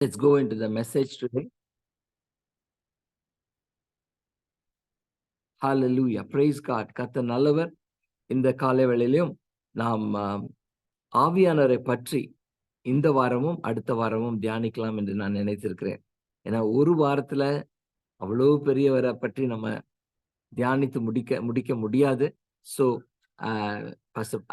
Let's go into the message today. Hallelujah. Praise God கத்த நல்லவர். இந்த காலை வேளையிலும் நாம் ஆவியானரை பற்றி இந்த வாரமும் அடுத்த வாரமும் தியானிக்கலாம் என்று நான் நினைத்திருக்கிறேன். ஏன்னா ஒரு வாரத்துல அவ்வளவு பெரியவரை பற்றி நம்ம தியானித்து முடிக்க முடிக்க முடியாது. ஸோ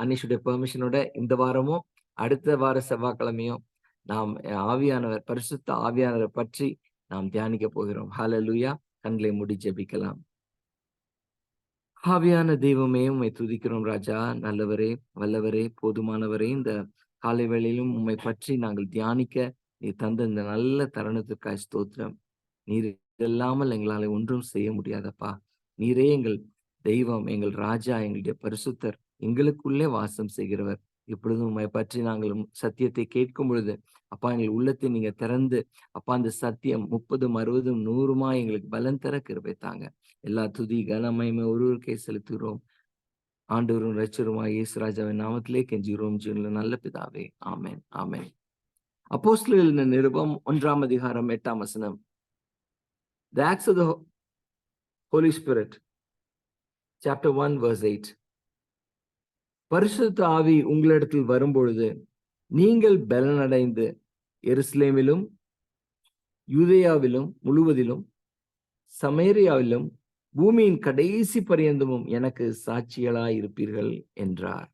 அனிஷுடைய பெர்மிஷனோட இந்த வாரமும் அடுத்த வார செவ்வாய்க்கிழமையும் நாம் ஆவியானவர் பரிசுத்த ஆவியானவரை பற்றி நாம் தியானிக்க போகிறோம். ஹாலலுயா கண்களை முடி ஜெபிக்கலாம். ஆவியான தெய்வமே உம்மை துதிக்கிறோம் ராஜா. நல்லவரே வல்லவரே போதுமானவரே இந்த காலை வேளையிலும் உம்மை பற்றி நாங்கள் தியானிக்க நீ தந்த இந்த நல்ல தருணத்திற்காய் ஸ்தோத்திரம். நீர் இல்லாமல் எங்களால் ஒன்றும் செய்ய முடியாதப்பா. நீரே எங்கள் தெய்வம் எங்கள் ராஜா எங்களுடைய பரிசுத்தர் எங்களுக்குள்ளே வாசம் செய்கிறவர். இப்பொழுதும் உண்மை பற்றி நாங்கள் சத்தியத்தை கேட்கும் பொழுது அப்பா எங்கள் உள்ளத்தை நீங்க திறந்து அப்பா அந்த சத்தியம் முப்பதும் அறுபதும் நூறுமா எங்களுக்கு பலன் தர கிருபை தாங்க. எல்லா துதி கனமயமே ஒருவருக்கே செலுத்துகிறோம். ஆண்டவரும் ரச்சருமா இயேசு ராஜாவின் நாமத்திலே கெஞ்சுகிறோம். ஜீவன்ல நல்ல பிதாவே ஆமேன் ஆமென். அப்போஸ்தலரின் நிருபம் ஒன்றாம் அதிகாரம் எட்டாம் வசனம். The Acts of the Ho- Holy Spirit, chapter 1, verse 8. பரிசுத்த ஆவி உங்களிடத்தில் வரும்பொழுது நீங்கள் பலனடைந்து எருசலேமிலும் யூதேயாவிலும் முழுவதிலும் சமேரியாவிலும் பூமியின் கடைசி பரியந்தமும் எனக்கு சாட்சிகளாய் இருப்பீர்கள் என்றார்.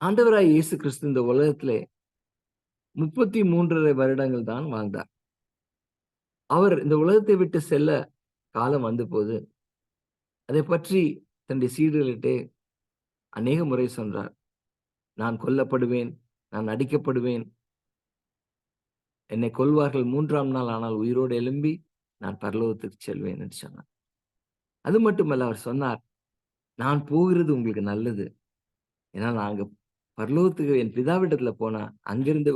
ஆண்டவராய் இயேசு கிறிஸ்து இந்த உலகத்திலே முப்பத்தி மூன்றரை வருடங்கள் தான் வாழ்ந்தார். அவர் இந்த உலகத்தை விட்டு செல்ல காலம் வந்த போது அதை பற்றி தன்னுடைய சீடர்களிட்டே அநேக முறை சொன்னார். நான் கொல்லப்படுவேன் நான் அடிக்கப்படுவேன். என்னை கொல்வார்கள் மூன்றாம் நாள் ஆனால் உயிரோடு எழும்பி நான் பரலோகத்துக்கு செல்வேன் என்று சொன்னார். அது மட்டுமல்ல அவர் சொன்னார் நான் போகிறது உங்களுக்கு நல்லது. ஏன்னா நான் பரலோகத்துக்கு என் பிதாவிடத்துல போனா அங்கிருந்து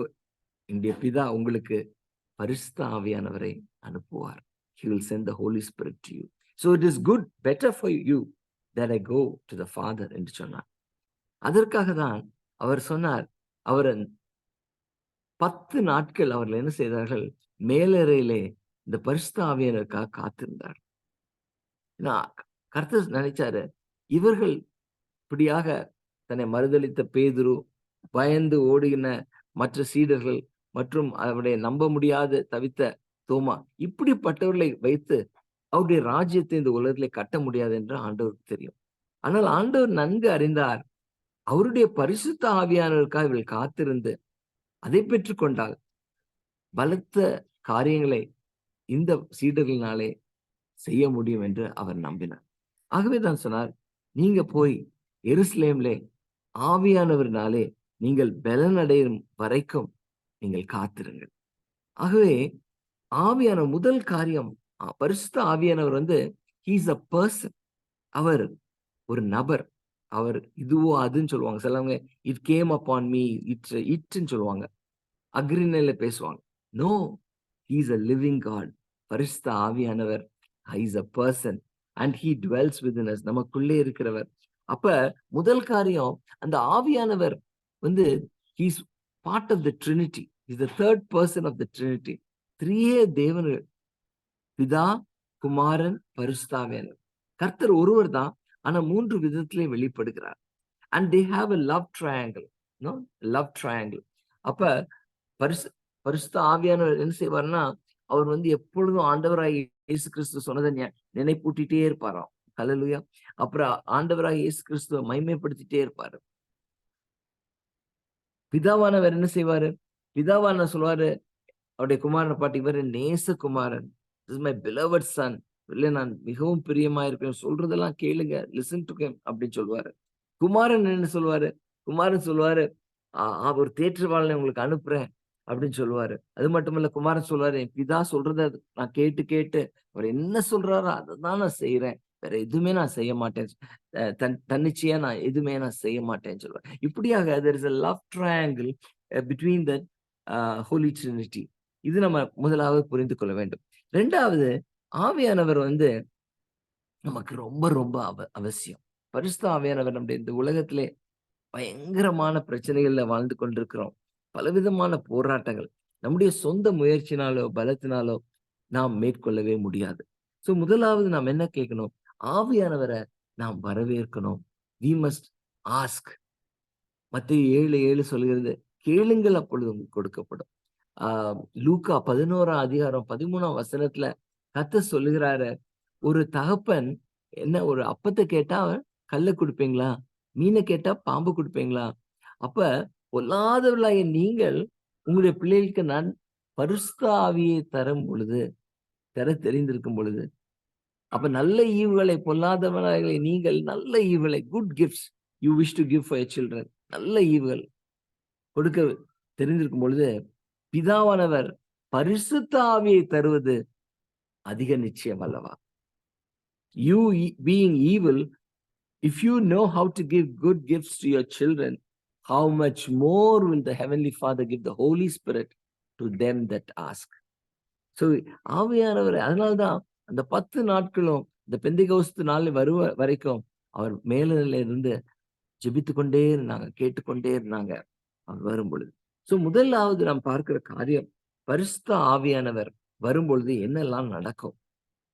என்னுடைய பிதா உங்களுக்கு பரிசுத்த ஆவியானவரை அனுப்புவார். He will send the holy spirit to you so it is good better for you that i go to the father என்று சொன்னார். அதற்காக தான் அவர் சொன்னார் அவர் பத்து நாட்கள் அவர்கள் என்ன செய்தார்கள்? மேலறையிலே இந்த பரிசுத்தாவியனருக்காக காத்திருந்தார். நான் கர்த்தர் நினைச்சாரு இவர்கள் இப்படியாக தன்னை மறுதளித்த பேதுரு பயந்து ஓடுகின மற்ற சீடர்கள் மற்றும் அவருடைய நம்ப முடியாத தவித்த தோமா இப்படிப்பட்டவர்களை வைத்து அவருடைய ராஜ்யத்தை இந்த உலகத்திலே கட்ட முடியாது என்று ஆண்டவருக்கு தெரியும். ஆனால் ஆண்டவர் நன்கு அறிந்தார். அவருடைய பரிசுத்த ஆவியானவருக்காக இவள் காத்திருந்து அதை பெற்றுக்கொண்டால் பலத்த காரியங்களை இந்த சீடர்களினாலே செய்ய முடியும் என்று அவர் நம்பினார். ஆகவே தான் சொன்னார் நீங்க போய் எருசலேம்லே ஆவியானவர்னாலே நீங்கள் பலனடையும் வரைக்கும் நீங்கள் காத்திருங்கள். ஆகவே ஆவியான முதல் காரியம் பரிசுத்த ஆவியானவர் வந்து ஹீஸ் அ பர்சன் அவர் ஒரு நபர். அவர் இதுவோ அதுன்னு சொல்லுவாங்க. சிலவங்க it came upon me it இட்ன்னு சொல்லுவாங்க. அக்ரிநில பேசுவாங்க. No he's a living God பரிசுத்த ஆவியானவர் he's a person and he dwells with us நமக்குள்ளே இருக்கிறவர். அப்ப முதல் காரியம் அந்த ஆவியானவர் வந்து he's part of the trinity is the third person of the trinity த்ரீயே தேவன்கள் பிதா குமாரன் பரிசுத்தாவியானவர். கர்த்தர் ஒருவர் தான் ஆனா மூன்று விதத்திலே வெளிப்படுகிறார். And they have a love triangle no love triangle அப்ப பரிசு பரிசுத்த ஆவியானவர் என்ன செய்வார்னா அவர் வந்து எப்பொழுதும் ஆண்டவராய் இயேசு கிறிஸ்து சொன்னதை நினைப்பூட்டிட்டே இருப்பாராம். கலலுயா அப்புறம் ஆண்டவராய் இயேசு கிறிஸ்துவ மைமைப்படுத்திட்டே இருப்பாரு. பிதாவானவர் என்ன செய்வாரு? பிதாவான சொல்வாரு அவருடைய குமாரனை பாட்டி இவர் நேச குமாரன் இஸ் மை பிலவர்ட் சன் இல்லை நான் மிகவும் பிரியமா இருப்பேன். சொல்றதெல்லாம் கேளுங்க. லிசன் டு கேம் அப்படின்னு சொல்லுவாரு குமாரன் என்ன சொல்லுவாரு குமாரன் சொல்லுவாரு "ஆ- ஒரு தேற்றவாளனை உங்களுக்கு அனுப்புறேன் அப்படின்னு சொல்லுவாரு அது மட்டும் இல்ல குமாரன் சொல்லுவாரு என் பிதா சொல்றத நான் கேட்டு கேட்டு அவர் என்ன சொல்றாரோ அதை தான் நான் செய்யறேன் வேற எதுவுமே நான் செய்ய மாட்டேன். தன் தன்னிச்சையா நான் எதுவுமே நான் செய்ய மாட்டேன்னு சொல்லுவேன் இப்படியாக there is a love triangle between the holy trinity இது நம்ம முதலாவது புரிந்து கொள்ள வேண்டும் ரெண்டாவது ஆவியானவர் வந்து நமக்கு ரொம்ப ரொம்ப அவ அவசியம் பரிசுத்த ஆவியானவர் நம்முடைய இந்த உலகத்திலே பயங்கரமான பிரச்சனைகள்ல வாழ்ந்து கொண்டிருக்கிறோம். பலவிதமான போராட்டங்கள். நம்முடைய சொந்த முயற்சினாலோ, பலத்தினாலோ நாம் மேற்கொள்ளவே முடியாது. ஸோ முதலாவது நாம் என்ன கேட்கணும்? ஆவியானவரை நாம் வரவேற்கணும். We must ask. மத்திய ஏழு ஏழு சொல்கிறது, கேளுங்கள் அப்பொழுது உங்களுக்கு கொடுக்கப்படும். ஆஹ் லூக்கா 11ஆம் அதிகாரம் 13ஆம் வசனத்துல கத்த சொல்லுகிறாரு, ஒரு தகப்பன் என்ன ஒரு அப்பத்த கேட்டா கல்ல குடுப்பீங்களா? மீன கேட்டா பாம்பு குடுப்பீங்களா? அப்ப பொல்லாதவர்களாகிய நீங்கள் உங்களுடைய பிள்ளைகளுக்கு நான் பரிசுத்த தரும் பொழுது, தர தெரிந்திருக்கும் பொழுது, அப்ப நல்ல ஈவுகளை பொல்லாதவர்களை நீங்கள் நல்ல ஈவுகளை good gifts you wish to give for children நல்ல ஈவுகள் கொடுக்க தெரிந்திருக்கும் பொழுது, பிதாவானவர் பரிசுத்த ஆவியை தருவது அதிக நிச்சயம் அல்லவா? You being evil if you know how to give good gifts to your children how much more will the heavenly father give the holy spirit to them that ask so ஆவியானவர் அதனால்தான் அந்த பத்து நாட்களும் இந்த பெந்தைகோஸ்து நாள் வருவ வரைக்கும் அவர் மேலிருந்து ஜெபித்து கொண்டே இருந்தாங்க கேட்டுக்கொண்டே இருந்தாங்க. அவர் வரும் பொழுது ஸோ முதலாவது நாம் பார்க்கிற காரியம் பரிசுத்த ஆவியானவர் வரும்பொழுது என்னெல்லாம் நடக்கும்?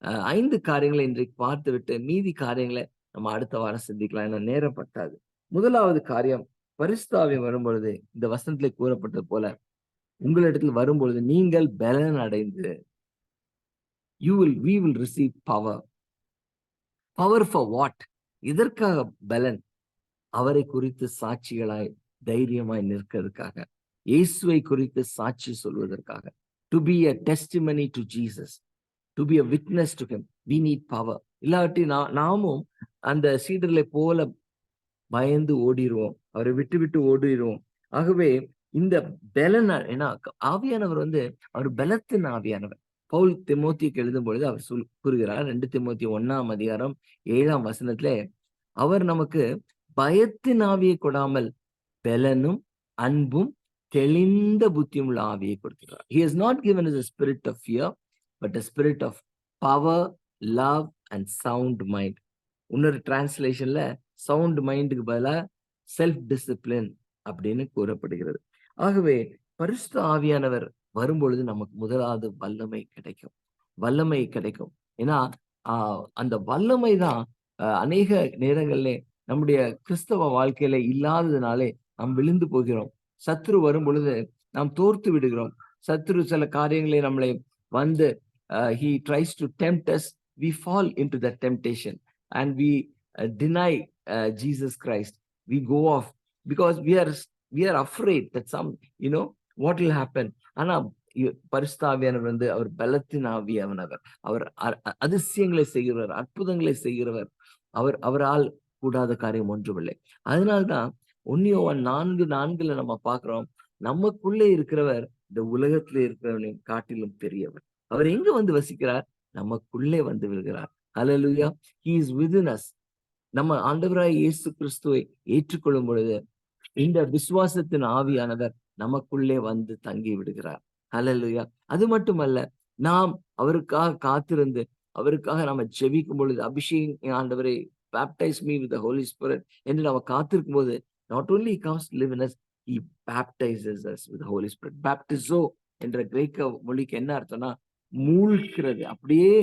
அஹ் ஐந்து காரியங்களை இன்றைக்கு பார்த்து விட்டு மீதி காரியங்களை நம்ம அடுத்த வாரம் சிந்திக்கலாம் ஏன்னா நேரம் பட்டாது முதலாவது காரியம் பரிசுத்தாவி வரும்பொழுது இந்த வசனத்துல கூறப்பட்டது போல உங்களிடத்தில் வரும்பொழுது நீங்கள் பலன் அடைந்து you will we will receive power power for what இதற்காக பலன்? அவரை குறித்து சாட்சிகளாய் தைரியமாய் நிற்கிறதுக்காக. இயேசுவை குறித்து சாட்சி சொல்வதற்காக. To be a testimony to Jesus to be a witness to him we need power இல்லாட்டி நா- நாமும் அந்த சீடர்களை போல பயந்து ஓடிடுவோம் அவரை விட்டு விட்டு ஓடிடுவோம் ஆகவே இந்த பலன் ஏன்னா ஆவியானவர் வந்து அவர் பலத்தின் ஆவியானவர். பவுல் திமோத்திக்கு எழுதும் பொழுது அவர் சொல் கூறுகிறார். ரெண்டு திமோத்தி ஒன்னாம் அதிகாரம் ஏழாம் வசனத்துல அவர் நமக்கு பயத்தின் ஆவியை கொடாமல் பலனும் அன்பும் தெளிந்த புத்தியுள்ள ஆவியை கொடுக்கிறார். He is not given is a spirit of fear but a spirit of power love and sound mind இன்னொரு டிரான்ஸ்லேஷன்ல சவுண்ட் மைண்டுக்கு பதிலாக செல்ஃப் டிசிப்ளின் அப்படின்னு கூறப்படுகிறது. ஆகவே பரிசுத்த ஆவியானவர் வரும்பொழுது நமக்கு முதலாவது வல்லமை கிடைக்கும். வல்லமை கிடைக்கும். ஏன்னா ஆஹ் அந்த வல்லமை தான் அநேக நேரங்களிலே நம்முடைய கிறிஸ்தவ வாழ்க்கையில இல்லாததுனாலே நாம் விழுந்து போகிறோம். சத்ரு வரும் பொழுது நாம் தோர்த்து விடுகிறோம். சத்ரு சில காரியங்களை நம்மளை வந்து he tries to tempts we fall in to the temptation and we deny Jesus Christ we go off because we are we are afraid that some you know what will happen ஆனா இ- வந்து அவர் பலத்தின் ஆவியானவர். அவர் அ- அதிசயங்களை செய்கிறவர் அற்புதங்களை செய்கிறவர். அவர் அவரால் கூடாத காரியம் ஒன்றுமில்லை. அதனால்தான் ஒன்னியோவன் நான்கு நான்குல நம்ம பாக்குறோம் நமக்குள்ளே இருக்கிறவர் இந்த உலகத்துல இருக்கிறவனின் காட்டிலும் பெரியவர். அவர் எங்க வந்து வசிக்கிறார்? நமக்குள்ளே வந்து விழுகிறார். அலலுயா he is within நம்ம ஆண்டவராய் இயேசு கிறிஸ்துவை ஏற்றுக்கொள்ளும் பொழுது இந்த விசுவாசத்தின் ஆவியானவர் நமக்குள்ளே வந்து தங்கி விடுகிறார். அலலுயா அது மட்டுமல்ல நாம் அவருக்காக காத்திருந்து அவருக்காக நம்ம ஜெபிக்கும் பொழுது அபிஷேகம் ஆண்டவரை baptize me with holy spirit என்று நம்ம காத்திருக்கும் போது not only cast live in us he baptizes us with holy spirit பேப்டிசோ என்ற கிரேக்க மொழிக்கு என்ன அர்த்தம்னா மூழ்கிறது. அப்படியே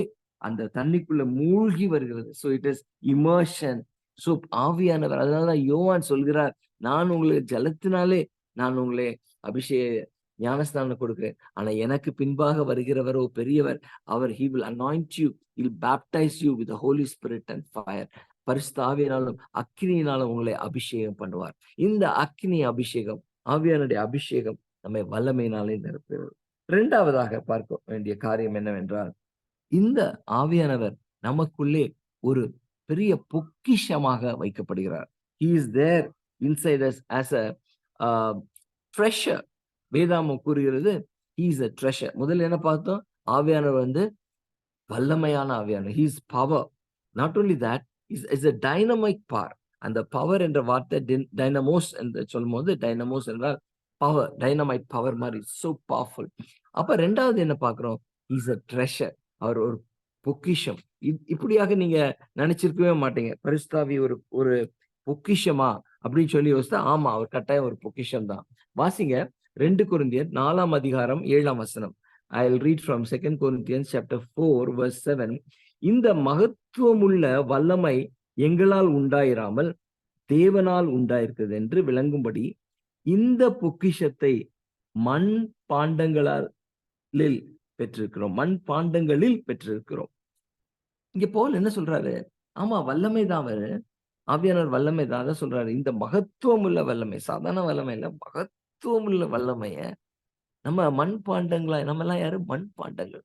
அந்த தண்ணிக்குள்ள மூழ்கி வருகிறது. So it is immersion so ஆவியானவர். அதனாலதான் யோவான் சொல்கிறார் நான் உங்களை ஜலத்தினாலே நான் உங்களை அபிஷேக ஞானஸ்தானம் கொடுக்கிறேன். ஆனா எனக்கு பின்பாக வருகிறவரோ பெரியவர் அவர் he will anoint you will baptize you with holy spirit and fire fire பரிசுத்த ஆவியினாலும் அக்கினியினாலும் உங்களை அபிஷேகம் பண்ணுவார். இந்த அக்கினி அபிஷேகம் ஆவியானுடைய அபிஷேகம் நம்மை வல்லமையினாலே நிரப்புகிறது. இரண்டாவதாக பார்க்க வேண்டிய காரியம் என்னவென்றால் இந்த ஆவியானவர் நமக்குள்ளே ஒரு பெரிய பொக்கிஷமாக வைக்கப்படுகிறார். He is there insiders as a treasure வேதாமம் கூறுகிறது he இஸ் அ ட்ரெஷர் முதல்ல என்ன பார்த்தோம்? ஆவியானவர் வந்து வல்லமையான ஆவியானவர். He's power not not that is is a dynamic power அந்த பவர் என்ற வார்த்தை டைனமோஸ் என்று சொல்லும் போது டைனமோஸ் என்றால் பவர் டைனமைட் பவர் மாதிரி சோ பவர்ஃபுல் அப்ப ரெண்டாவது என்ன பாக்குறோம் இஸ் அ ட்ரெஷர் அவர் ஒரு பொக்கிஷம். இப்படியாக நீங்க நினைச்சிருக்கவே மாட்டீங்க. பரிஸ்தாவி ஒரு ஒரு பொக்கிஷமா அப்படின்னு சொல்லி யோசித்தா ஆமா அவர் கட்டாயம் ஒரு பொக்கிஷம் தான். வாசிங்க. ரெண்டு குருந்தியர் நாலாம் அதிகாரம் ஏழாம் வசனம். I will read from second Corinthian chapter four verse seven இந்த மகத்துவமுள்ள வல்லமை எங்களால் உண்டாயிராமல் தேவனால் உண்டாயிருக்கிறது என்று விளங்கும்படி இந்த பொக்கிஷத்தை மண் பாண்டங்களால் பெற்றிருக்கிறோம். மண் பாண்டங்களில் பெற்றிருக்கிறோம். இங்க போல் என்ன சொல்றாரு? ஆமா வல்லமை தான் அவரு. ஆவியானவர் வல்லமை தான். அதான் சொல்றாரு இந்த மகத்துவம் உள்ள வல்லமை சாதாரண வல்லமை இல்ல மகத்துவம் உள்ள வல்லமைய நம்ம மண் பாண்டங்களா நம்ம எல்லாம் யாரு? மண் பாண்டங்கள்.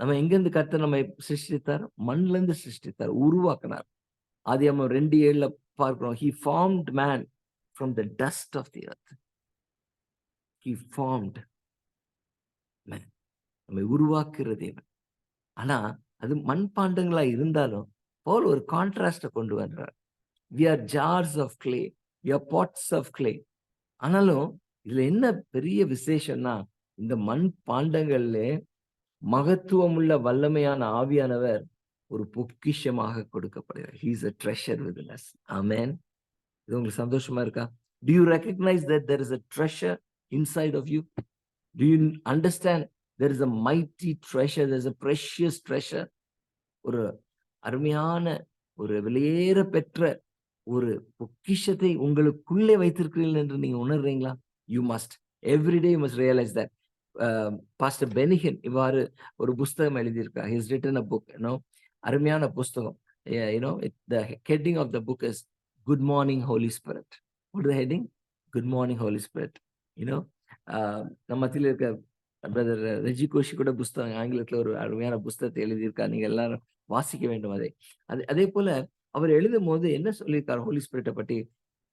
நம்ம எங்கேருந்து கத்த நம்ம சிருஷ்டித்தார்? மண்ல இருந்து சிருஷ்டித்தார் உருவாக்கினார். அது நம்ம ரெண்டு ஏழுல பார்க்கிறோம். He formed man from the dust of the earth he formed man நம்மை உருவாக்குற தேவன். ஆனா அது மண்பாண்டங்களா இருந்தாலும் போல் ஒரு கான்ட்ராஸ்டை கொண்டு வர்றார். We are jars of clay we are pots of clay ஆனாலும் இதுல என்ன பெரிய விசேஷம்னா இந்த மண் பாண்டங்கள்ல மகத்துவம் உள்ள வல்லமையான ஆவியானவர் ஒரு பொக்கிஷமாக கொடுக்கப்படுகிறார். He's a treasure with us ஆமேன் இது உங்களுக்கு சந்தோஷமா இருக்கா? Do you recognize that there is a treasure inside of you do you understand there is a mighty treasure there is a precious treasure ஒரு அருமையான ஒரு வெளியேற பெற்ற ஒரு பொக்கிஷத்தை உங்களுக்குள்ளே வைத்திருக்கிறீர்கள் என்று நீங்க உணர்றீங்களா? You must everyday you must realize that pastor Benny Hinn இவ்வாறு ஒரு புஸ்தகம் எழுதியிருக்கார். He's written a book you know அருமையான புஸ்தகம். You know the heading of the book is good morning holy spirit what the heading good morning holy spirit you know நம்ம மத்தியில் இருக்க brother Reji Kosi கூட புஸ்தகம் ஆங்கிலத்தில் ஒரு அருமையான புஸ்தகத்தை எழுதியிருக்கார். நீங்க எல்லாரும் வாசிக்க வேண்டும் அதை. அது அதே போல அவர் எழுதும் போது என்ன சொல்லியிருக்கார்? ஹோலி ஸ்பிரிட்டை பற்றி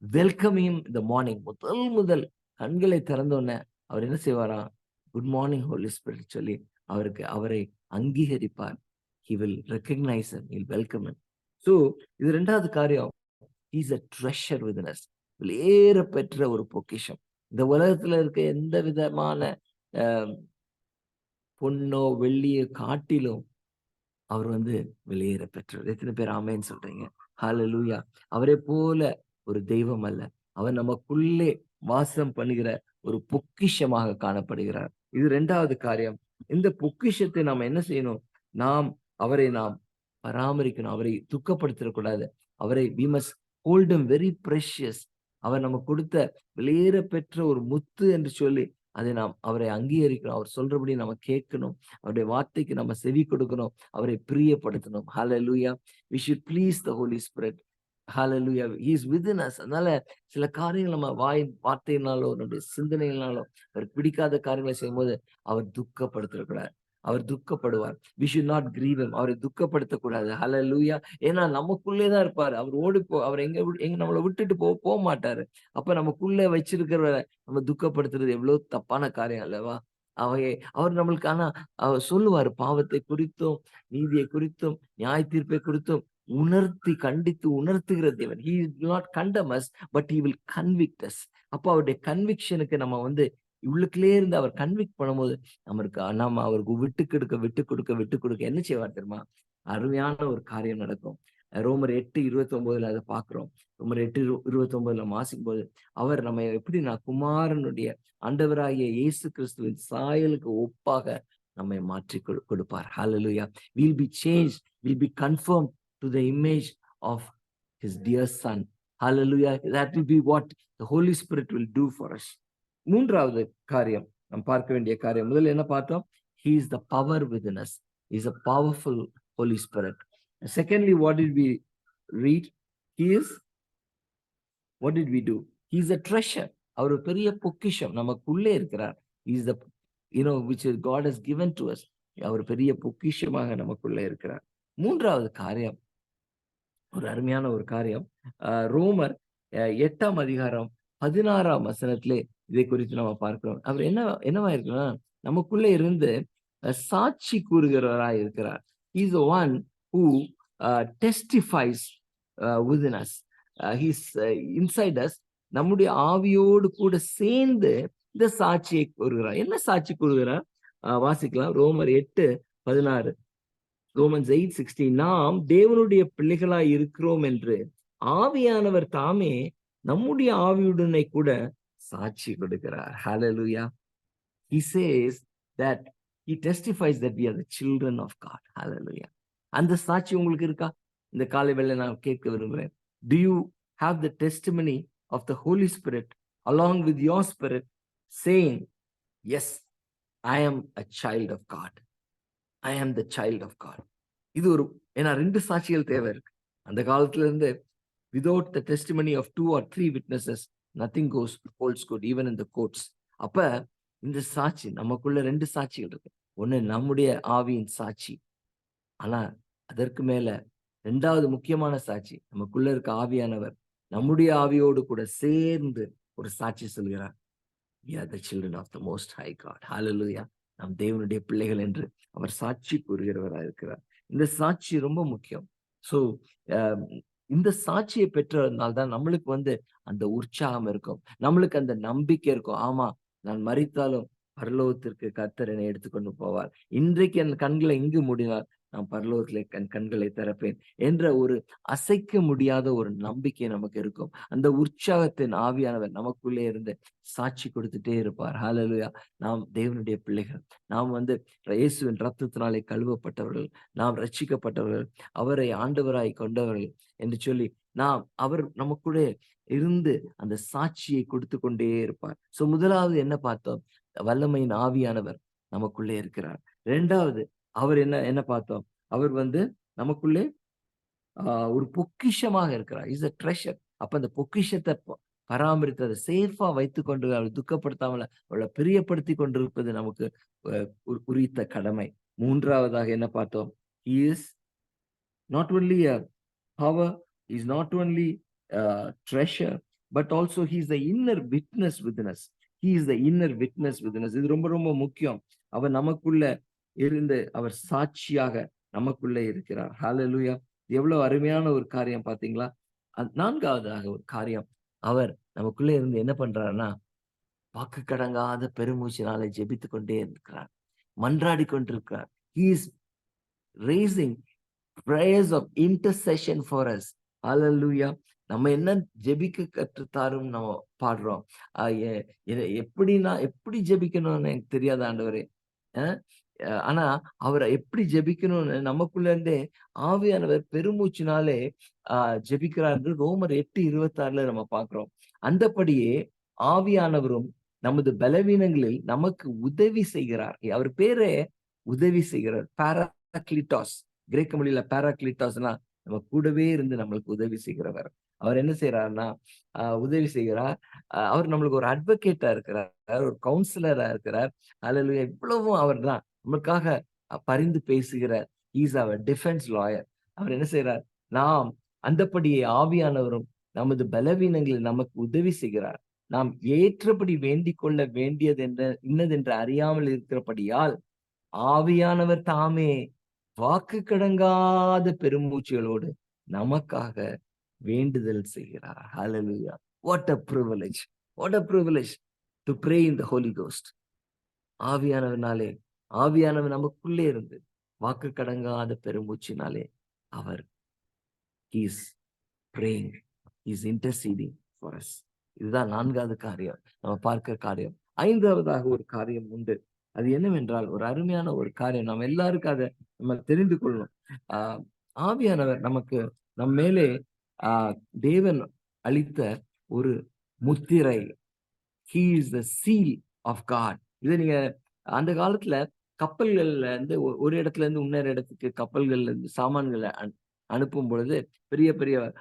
வெல்கமிங் த மார்னிங் முதல் முதல் கண்களை திறந்தோடனே அவர் என்ன செய்வாராம்? குட் மார்னிங் ஹோலி ஸ்பிரிட் சொல்லி அவருக்கு அவரை அங்கீகரிப்பார். He will recognize will welcome so இது ரெண்டாவது காரியம். இஸ் அ ட்ரெஷர் வித்னஸ் வெளியேற பெற்ற ஒரு பொக்கிஷம். இந்த உலகத்துல இருக்க எந்த விதமான பொண்ணோ வெள்ளியோ காட்டிலும் அவர் வந்து வெளியேற பெற்றவர். எத்தனை பேர் ஆமேன்னு சொல்றீங்க? ஹால லூயா அவரை போல ஒரு தெய்வம் அல்ல. அவர் நமக்குள்ளே வாசம் பண்ணுகிற ஒரு பொக்கிஷமாக காணப்படுகிறார். இது ரெண்டாவது காரியம். இந்த பொக்கிஷத்தை நாம் என்ன செய்யணும்? நாம் அவரை நாம் பராமரிக்கணும். அவரை துக்கப்படுத்திடக்கூடாது. அவரை வி மஸ் ஹோல்டம் வெரி ப்ரெஷியஸ் அவர் நம்ம கொடுத்த விலையேற பெற்ற ஒரு முத்து என்று சொல்லி அதை நாம் அவரை அங்கீகரிக்கணும். அவர் சொல்றபடி நம்ம கேட்கணும். அவருடைய வார்த்தைக்கு நம்ம செவி கொடுக்கணும். அவரை பிரியப்படுத்தணும். Hallelujah we should please the holy spirit hallelujah is within us அதனால சில காரியங்கள் நம்ம வாய் வார்த்தையினாலோ நம்முடைய சிந்தனைகளாலோ அவர் பிடிக்காத காரியங்களை செய்யும்போது அவர் துக்கப்படுத்தக்கூடாது. அவர் துக்கப்படுவார். We should not grieve him அவரை துக்கப்படுத்தக்கூடாது. ஹல லூயா ஏன்னா நமக்குள்ளே தான் இருப்பாரு. அவர் ஓடி போ அவர் எங்க எங்க நம்மளை விட்டுட்டு போ போக மாட்டாரு. அப்ப நமக்குள்ள வச்சிருக்கிறவரை நம்ம துக்கப்படுத்துறது எவ்வளவு தப்பான காரியம் அல்லவா? அவையே அவர் நம்மளுக்கு ஆனா அவர் சொல்லுவார் பாவத்தை குறித்தும் நீதியை குறித்தும் நியாய தீர்ப்பை குறித்தும் உணர்த்தி கண்டித்து உணர்த்துகிற தேவன். He not condemns but he will convict us அப்போ அவருடைய கன்விக்ஷனுக்கு நம்ம வந்து உள்ளுக்குள்ளே இருந்து அவர் கன்விக்ட் பண்ணும்போது நம்மளுக்கு நம்ம அவருக்கு விட்டு கொடுக்க விட்டு கொடுக்க விட்டு கொடுக்க என்ன செய்வார் தெரியுமா? அருமையான ஒரு காரியம் நடக்கும். ரோமர் எட்டு இருபத்தி ஒன்பதுல அதை பாக்குறோம் ரோமர் எட்டு இருபத்தி ஒன்பதுல மாசிக்கும் போது அவர் நம்ம எப்படி நான் குமாரனுடைய ஆண்டவராகிய இயேசு கிறிஸ்துவின் சாயலுக்கு ஒப்பாக நம்மை மாற்றி கொடுப்பார். ஹalleluya will be change will be conform to the image of his dear son hallelujah that will be what the holy spirit will do for us. மூன்றாவது காரியம். நாம் பார்க்க வேண்டிய காரியம். முதல்ல என்ன பார்த்தோம்? He is the power with us is a powerful holy spirit secondly what did we read he is what did we do he is a treasure அவர் பெரிய பொக்கிஷம். நமக்குள்ளே இருக்கிறார். Is the you know which God has given to us அவர் பெரிய பொக்கிஷமாக நமக்குள்ளே இருக்கிறார். மூன்றாவது காரியம். ஒரு அருமையான ஒரு காரியம். ரோமர் எட்டாம் அதிகாரம் பதினாறாம் வசனத்திலே இதை குறித்து நம்ம பார்க்கிறோம். அவர் என்ன என்னவா இருக்குன்னா நமக்குள்ள இருந்து சாட்சி கூறுகிறவராய் இருக்கிறார். Is one who testifies within us he's inside us நம்முடைய ஆவியோடு கூட சேர்ந்து இந்த சாட்சியை கூறுகிறார். என்ன சாட்சி கூறுகிறார்? வாசிக்கலாம். ரோமர் எட்டு பதினாறு. ரோமன்ஸ் எயிட் சிக்ஸ்டி நாம் தேவனுடைய பிள்ளைகளாய் இருக்கிறோம் என்று ஆவியானவர் தாமே நம்முடைய ஆவியுடனே கூட சாட்சி கொடுக்கிறார் ஹalleluya he says that he testifies that we are the children of god hallelujah அந்த சாட்சி உங்களுக்கு இருக்கா இந்த காலை வேளை நான் கேட்க விரும்புகிறேன் do you have the testimony of the holy spirit along with your spirit saying yes i am a child of god I am the child of God இது ஒரு ஏன்னா ரெண்டு சாட்சிகள் தேவை இருக்கு. அந்த காலத்துல இருந்து without the testimony of two or three witnesses nothing holds good even in the courts அப்ப இந்த சாட்சி நமக்குள்ள ரெண்டு சாட்சிகள் இருக்கு. ஒண்ணு நம்முடைய ஆவியின் சாட்சி. ஆனா அதற்கு மேல ரெண்டாவது முக்கியமான சாட்சி நமக்குள்ள இருக்க ஆவியானவர் நம்முடைய ஆவியோடு கூட சேர்ந்து ஒரு சாட்சி சொல்கிறார். We are the children of the most high God hallelujah. நாம் தேவனுடைய பிள்ளைகள் என்று அவர் சாட்சி கூறுகிறவராக இருக்கிறார். இந்த சாட்சி ரொம்ப முக்கியம். சோ um, இந்த சாட்சியை பெற்றதுனால தான் நம்மளுக்கு வந்து அந்த உற்சாகம் இருக்கும். நம்மளுக்கு அந்த நம்பிக்கை இருக்கும். ஆமா நான் மறித்தாலும் பரலோகத்திற்கு கர்த்தர் என்னை எடுத்துக்கொண்டு போவார். இன்றைக்கு என் கண்களை இங்கு மூடினார் நான் பரலோகத்திலே கண் கண்களை திறப்பேன் என்ற ஒரு அசைக்க முடியாத ஒரு நம்பிக்கை நமக்கு இருக்கும். அந்த உற்சாகத்தின் ஆவியானவர் நமக்குள்ளே இருந்து சாட்சி கொடுத்துட்டே இருப்பார். ஹாலலுயா நாம் தேவனுடைய பிள்ளைகள். நாம் வந்து இயேசுவின் ரத்தத்தினாலே கழுவப்பட்டவர்கள் நாம் ரட்சிக்கப்பட்டவர்கள் அவரை ஆண்டவராய் கொண்டவர்கள் என்று சொல்லி நாம் அவர் நமக்குள்ள இருந்து அந்த சாட்சியை கொடுத்து கொண்டே இருப்பார். சோ முதலாவது என்ன பார்த்தோம்? வல்லமையின் ஆவியானவர் நமக்குள்ளே இருக்கிறார். இரண்டாவது அவர் என்ன என்ன பார்த்தோம்? அவர் வந்து நமக்குள்ளே ஆஹ் ஒரு பொக்கிஷமாக இருக்கிறார். இஸ் அ ட்ரெஷர் அப்ப அந்த பொக்கிஷத்தை பராமரித்து அதை சேஃபா வைத்துக் கொண்டு அவளை துக்கப்படுத்தாமல் அவளை பிரியப்படுத்தி கொண்டிருப்பது நமக்கு குறித்த கடமை. மூன்றாவதாக என்ன பார்த்தோம்? Is not only a power is not only treasure but also he's the inner witness witness he is the inner witness witness இது ரொம்ப ரொம்ப முக்கியம். அவர் நமக்குள்ள இருந்து அவர் சாட்சியாக நமக்குள்ளே இருக்கிறார். ஹalleluya எவ்வளவு அருமையான ஒரு காரியம் பாத்தீங்களா நான்காவதாக ஒரு காரியம். அவர் நமக்குள்ளே இருந்து என்ன பண்றாருன்னா வாக்கு கடங்காத பெருமூச்சினாலே ஜெபித்து கொண்டே இருக்கிறார். மன்றாடி கொண்டிருக்கிறார். He's raising raising prayers intercession for for us. Hallelujah. நம்ம என்ன ஜெபிக்க கற்றுத்தாரும் நம்ம பாடுறோம். எப்படின்னா எப்படி ஜெபிக்கணும்னு எனக்கு தெரியாத ஆண்டவரே. ஆஹ் ஆனா அவரை எப்படி ஜெபிக்கணும்னு நமக்குள்ள இருந்தே ஆவியானவர் பெருமூச்சினாலே ஆஹ் ஜெபிக்கிறார் ரோமர் எட்டு இருபத்தி ஆறுல நம்ம பாக்குறோம் அந்தபடியே ஆவியானவரும் நமது பலவீனங்களில் நமக்கு உதவி செய்கிறார். அவர் பேரே உதவி செய்கிறார். பாராக்லிட்டாஸ். கிரேக்க மொழியில பாராக்லிட்டாஸ்னா நம்ம கூடவே இருந்து நம்மளுக்கு உதவி செய்கிறவர். அவர் என்ன செய்யறாருன்னா ஆஹ் உதவி செய்கிறார். அவர் நம்மளுக்கு ஒரு அட்வொகேட்டா இருக்கிறார். ஒரு கவுன்சிலரா இருக்கிறார். அதுல எவ்வளவும் அவர் தான் நம்மளுக்காக பரிந்து பேசுகிறார் ஈஸ் அவர் டிஃபென்ஸ் லாயர் அவர் என்ன செய்யறார் நாம் அந்தப்படியே ஆவியானவரும் நமது பலவீனங்களில் நமக்கு உதவி செய்கிறார். நாம் ஏற்றபடி வேண்டிக் கொள்ள வேண்டியது என்ற இன்னதென்று அறியாமல் இருக்கிறபடியால் ஆவியானவர் தாமே வாக்கு கடங்காத பெருமூச்சிகளோடு நமக்காக வேண்டுதல் செய்கிறார். ஹalleluya what a privilege. What a privilege to pray in the holy ghost ஆவியானவர்னாலே ஆவியானவர் நமக்குள்ளே இருந்து வாக்கு கடங்காத பெருமூச்சினாலே அவர் is praying is interceding for us இதுதான் நான்காவது காரியம். நம்ம பார்க்கிற காரியம். ஐந்தாவதாக ஒரு காரியம் உண்டு. அது என்னவென்றால் ஒரு அருமையான ஒரு காரியம். நம்ம எல்லாருக்கும் அதை நம்ம தெரிந்து கொள்ளணும். ஆஹ் ஆவியானவர் நமக்கு நம் மேலே ஆஹ் தேவன் அளித்த ஒரு முத்திரை. He is the seal of God இதை நீங்க அந்த காலத்துல கப்பல்கள்ல இருந்து ஒரு இடத்துல இருந்து இன்னொரு இடத்துக்கு கப்பல்கள்ல இருந்து சாமான்களை அனுப்பும் பொழுது பெரிய பெரிய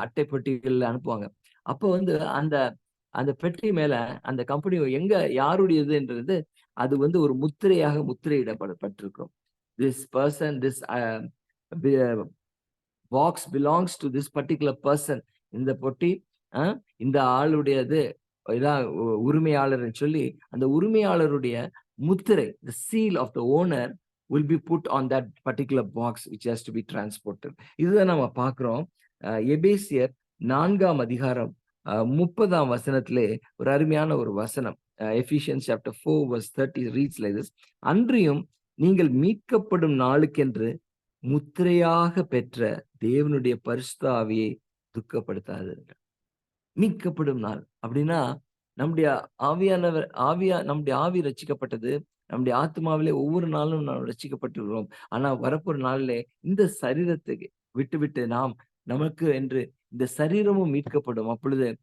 அட்டை பெட்டிகள்ல அனுப்புவாங்க. அப்போ வந்து அந்த அந்த பெட்டி மேல அந்த கம்பெனி எங்க யாருடையதுன்றது அது வந்து ஒரு முத்திரையாக முத்திரையிடப்பட்டிருக்கும் this person this box belongs to this particular person இந்த பொட்டி இந்த ஆளுடையது இதான் உரிமையாளர்னு சொல்லி அந்த உரிமையாளருடைய முத்திரை the seal of the owner will be put on that particular box which has to be transported. இதுதான் நம்ம பார்க்குறோம். அஹ், எபேசியர் நான்காம் அதிகாரம் முப்பதாம் வசனத்திலே ஒரு அருமையான ஒரு வசனம். Ephesians chapter four verse thirty reads like this அன்றியும் நீங்கள் மீட்கப்படும் நாளுக்கென்று முத்திரையாக பெற்ற தேவனுடைய பரிசுத்த துக்கப்படுத்தாது மீட்கப்படும் நாள் அப்படின்னா நம்முடைய ஆவியானவர் ஆவியா நம்முடைய ஆவி ரச்சிக்கப்பட்டது நம்முடைய ஆத்மாவிலே ஒவ்வொரு நாளும் நாம் ரட்சிக்கப்பட்டிருக்கிறோம். ஆனா வரப்போற நாளிலே இந்த சரீரத்தை விட்டுவிட்டு நாம் நமக்கு என்று இந்த சரீரமும் மீட்கப்படும். அப்பொழுது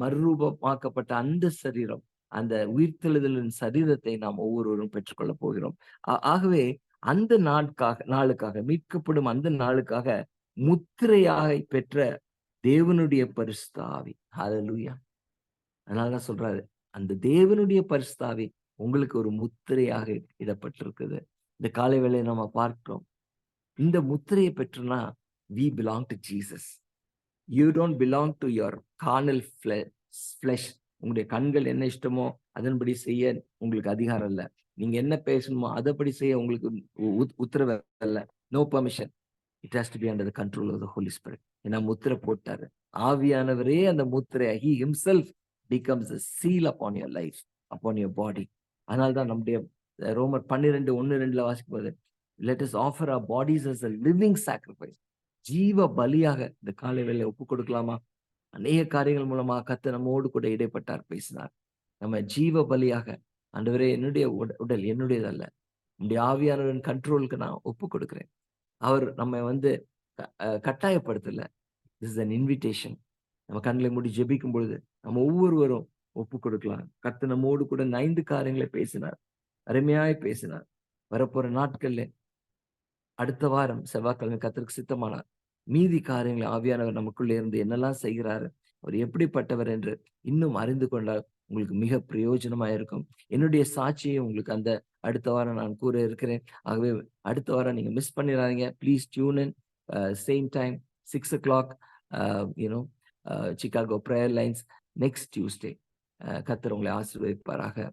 மறுரூபமாக்கப்பட்ட அந்த சரீரம் அந்த உயிர்த்தெழுதலின் சரீரத்தை நாம் ஒவ்வொருவரும் பெற்றுக்கொள்ள போகிறோம். ஆகவே அந்த நாட்காக நாளுக்காக மீட்கப்படும் அந்த நாளுக்காக முத்திரையாக பெற்ற தேவனுடைய பரிசு ஆவி. அதனாலதான் சொல்றாரு. அந்த தேவனுடைய பரிசுத்தாவி உங்களுக்கு ஒரு முத்திரையாக இடப்பட்டிருக்குது. இந்த காலை வேலையை நம்ம பார்க்கிறோம். இந்த முத்திரையை பெற்றுனா we belong to Jesus you don't belong to your carnal flesh உங்களுடைய கண்கள் என்ன இஷ்டமோ அதன்படி செய்ய உங்களுக்கு அதிகாரம் இல்லை. நீங்க என்ன பேசணுமோ அதப்படி செய்ய உங்களுக்கு உத்தரவு இல்லை no permission it has to be under the control of the holy spirit ஏன்னா முத்திரை போட்டாரு. ஆவியானவரே அந்த முத்திரை he himself becomes a seal upon your life upon your body அதனால தான் நம்முடைய ரோமர் பன்னிரெண்டு ஒன்று ரெண்டுல வாசிக்கும் போது let us offer a bodies as a living sacrifice ஜீவ பலியாக இந்த காலை வேளையில ஒப்பு கொடுக்கலாமா? அநேக காரியங்கள் மூலமாக கத்து நம்மோடு கூட இடைப்பட்டார் பேசினார். நம்ம ஜீவ பலியாக அன்றுவரே என்னுடைய உடல் உடல் என்னுடையதல்ல. நம்முடைய ஆவியானவரின் கண்ட்ரோலுக்கு நான் ஒப்பு கொடுக்குறேன். அவர் நம்ம வந்து க- கட்டாயப்படுத்தல. திஸ் இஸ் அன் இன்விடேஷன் நம்ம கண்களை மூடி ஜெபிக்கும் பொழுது நம்ம ஒவ்வொருவரும் ஒப்பு கொடுக்கலாம். கத்து நம்மோடு கூட ஐந்து காரியங்களை பேசினார் அருமையாய் பேசினார். வரப்போற நாட்கள்ல அடுத்த வாரம் செவ்வாய்க்கிழமை கத்திற்கு சித்தமானார். மீதி காரியங்களை ஆவியானவர் நமக்குள்ளே இருந்து என்னெல்லாம் செய்கிறாரு அவர் எப்படிப்பட்டவர் என்று இன்னும் அறிந்து கொண்டால் உங்களுக்கு மிக பிரயோஜனமா இருக்கும். என்னுடைய சாட்சியை உங்களுக்கு அந்த அடுத்த வாரம் நான் கூற இருக்கிறேன். ஆகவே அடுத்த வாரம் நீங்க மிஸ் பண்ணிடாதீங்க. Please tune in same time six o'clock you know Chicago prayer lines next Tuesday. கத்தர் உங்களை ஆசீர்வதிப்பாராக.